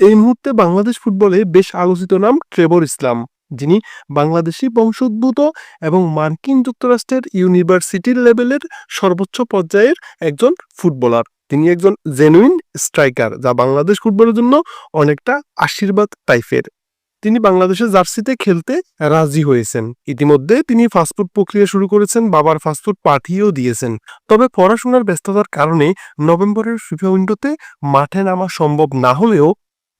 এই মুহূর্তে বাংলাদেশ ফুটবলে বেশ আলোচিত নাম ট্রেবর ইসলাম, যিনি বাংলাদেশি বংশোদ্ভূত এবং মার্কিন যুক্তরাষ্ট্রের ইউনিভার্সিটির লেভেলের সর্বোচ্চ পর্যায়ের একজন ফুটবলার। তিনি একজন জেনুইন স্ট্রাইকার, যা বাংলাদেশ ফুটবলের জন্য অনেকটা আশীর্বাদ টাইপের। তিনি বাংলাদেশের জার্সিতে খেলতে রাজি হয়েছেন। ইতিমধ্যে তিনি ফাস্টফুড প্রক্রিয়া শুরু করেছেন, বাবার ফাস্টফুড পাঠিয়েও দিয়েছেন। তবে পড়াশোনার ব্যস্ততার কারণে নভেম্বরের ফিফা উইন্ডোতে মাঠে নামা সম্ভব না হলেও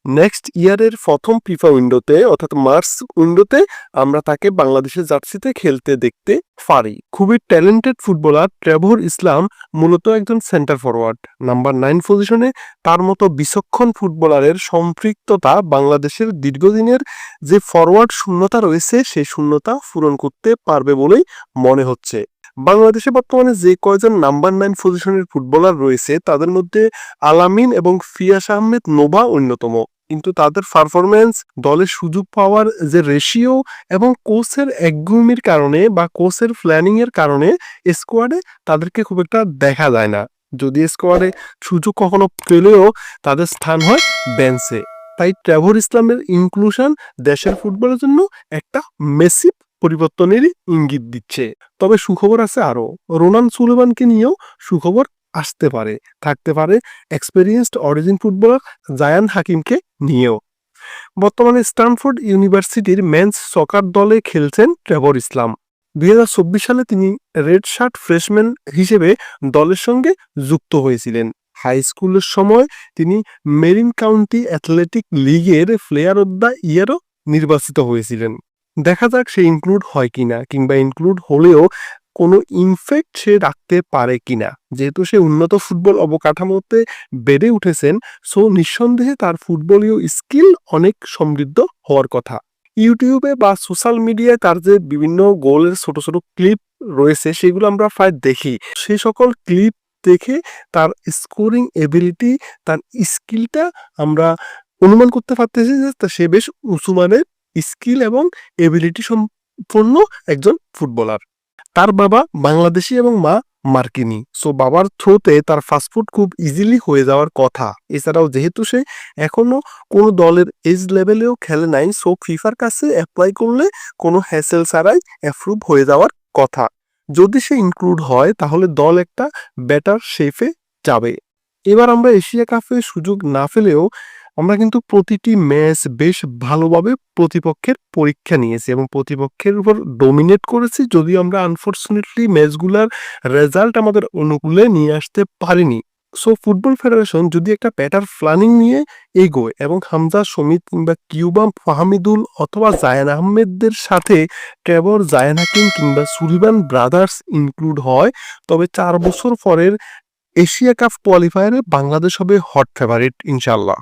নেক্সট ইয়ারের প্রথম ফিফা উইন্ডোতে অর্থাৎ মার্চ উইন্ডোতে আমরা তাকে বাংলাদেশের জার্সিতে খেলতে দেখতে পারি। খুবই ট্যালেন্টেড ফুটবলার ট্রেভর ইসলাম মূলত একজন সেন্টার ফরওয়ার্ড নাম্বার নাইন পজিশনে তার মতো বিচক্ষণ ফুটবলারের সম্পৃক্ততা বাংলাদেশের দীর্ঘদিনের যে ফরওয়ার্ড শূন্যতা রয়েছে সেই শূন্যতা পূরণ করতে পারবে বলেই মনে হচ্ছে। বাংলাদেশে বর্তমানে যে কয়জন নাম্বার নাইন পজিশনের ফুটবলার রয়েছে, তাদের মধ্যে আলামিন এবং ফিয়াস আহমেদ, নোভা অন্যতম। কিন্তু তাদের পারফরমেন্স দলের সুযোগ পাওয়ার যে রেশিও এবং কোচের একগুমির কারণে বা কোচের প্ল্যানিং এর কারণে স্কোয়াডে তাদেরকে খুব একটা দেখা যায় না। যদি স্কোয়াডে সুযোগ কখনো পেলেও তাদের স্থান হয় বেঞ্চে তাই ট্রেভর ইসলামের ইনক্লুশন দেশের ফুটবলের জন্য একটা মেসিভ পরিবর্তনেরই ইঙ্গিত দিচ্ছে। তবে সুখবর আছে আরও রোনান সুলেমানকে নিয়েও সুখবর আসতে পারে, থাকতে পারে এক্সপেরিয়েন্সড অরিজিন ফুটবলার জায়ান হাকিমকে নিয়েও। বর্তমানে স্ট্যানফোর্ড ইউনিভার্সিটির মেন্স সকার দলে খেলছেন ট্রেভর ইসলাম। দু হাজার চব্বিশ সালে তিনি রেড শার্ট ফ্রেশম্যান হিসেবে দলের সঙ্গে যুক্ত হয়েছিলেন। হাই স্কুলের সময় তিনি মেরিন কাউন্টি অ্যাথলেটিক লিগের প্লেয়ার অব দ্য ইয়ারও নির্বাচিত হয়েছিলেন। দেখা যাক সে ইনক্লুড হয় কিনা, কিংবা ইনক্লুড হলেও কোনো ইনফেক্ট সে রাখতে পারে কিনা। যেহেতু সে উন্নত ফুটবল অবকাঠামোতে বেড়ে উঠেছেন সো নিঃসন্দেহে তার ফুটবলীয় স্কিল অনেক সমৃদ্ধ হওয়ার কথা। ইউটিউবে বা সোশ্যাল মিডিয়ায় তার যে বিভিন্ন গোলের ছোট ছোট ক্লিপ রয়েছে, সেগুলো আমরা প্রায় দেখি। সেই সকল ক্লিপ দেখে তার স্কোরিং এবিলিটি তার স্কিলটা আমরা অনুমান করতে পারতেছি যে সে বেশ উঁচু মানের স্কিল এবং এবিলিটি সম্পন্ন একজন ফুটবলার তার বাবা বাংলাদেশি এবং মা মার্কিনি। সো বাবার থ্রোতে তার ফাস্টফুড খুব ইজিলি হয়ে যাওয়ার কথা। এছাড়াও যেহেতু সে এখনও কোনো দলের এজ লেভেলেও খেলে নাই সো ফিফার কাছে অ্যাপ্লাই করলে কোনো হ্যাসেল ছাড়াই অ্যাপ্রুভ হয়ে যাওয়ার কথা। যদি সে ইনক্লুড হয়, তাহলে দল একটা বেটার শেফে যাবে। এবার আমরা এশিয়া কাপে সুযোগ না পেলেও আমরা কিন্তু প্রতিটি ম্যাচ বেশ ভালোভাবে প্রতিপক্ষের পরীক্ষা নিয়েছি এবং প্রতিপক্ষের উপর ডোমিনেট করেছি যদিও আমরা আনফর্চুনেটলি ম্যাচগুলার রেজাল্ট আমাদের অনুকূলে নিয়ে আসতে পারিনি। সো ফুটবল ফেডারেশন যদি একটা ব্যাটার প্ল্যানিং নিয়ে এগোয় এবং হামজা সমিত কিংবা কিউবা, ফাহামিদুল অথবা জায়ান আহমেদদের সাথে ট্রেভর, জায়ান হাকিম কিংবা সুলিবান ব্রাদার্স ইনক্লুড হয়, তবে চার বছর পরের এশিয়া কাপ কোয়ালিফায়ারে বাংলাদেশ হবে হট ফেভারিট ইনশাল্লাহ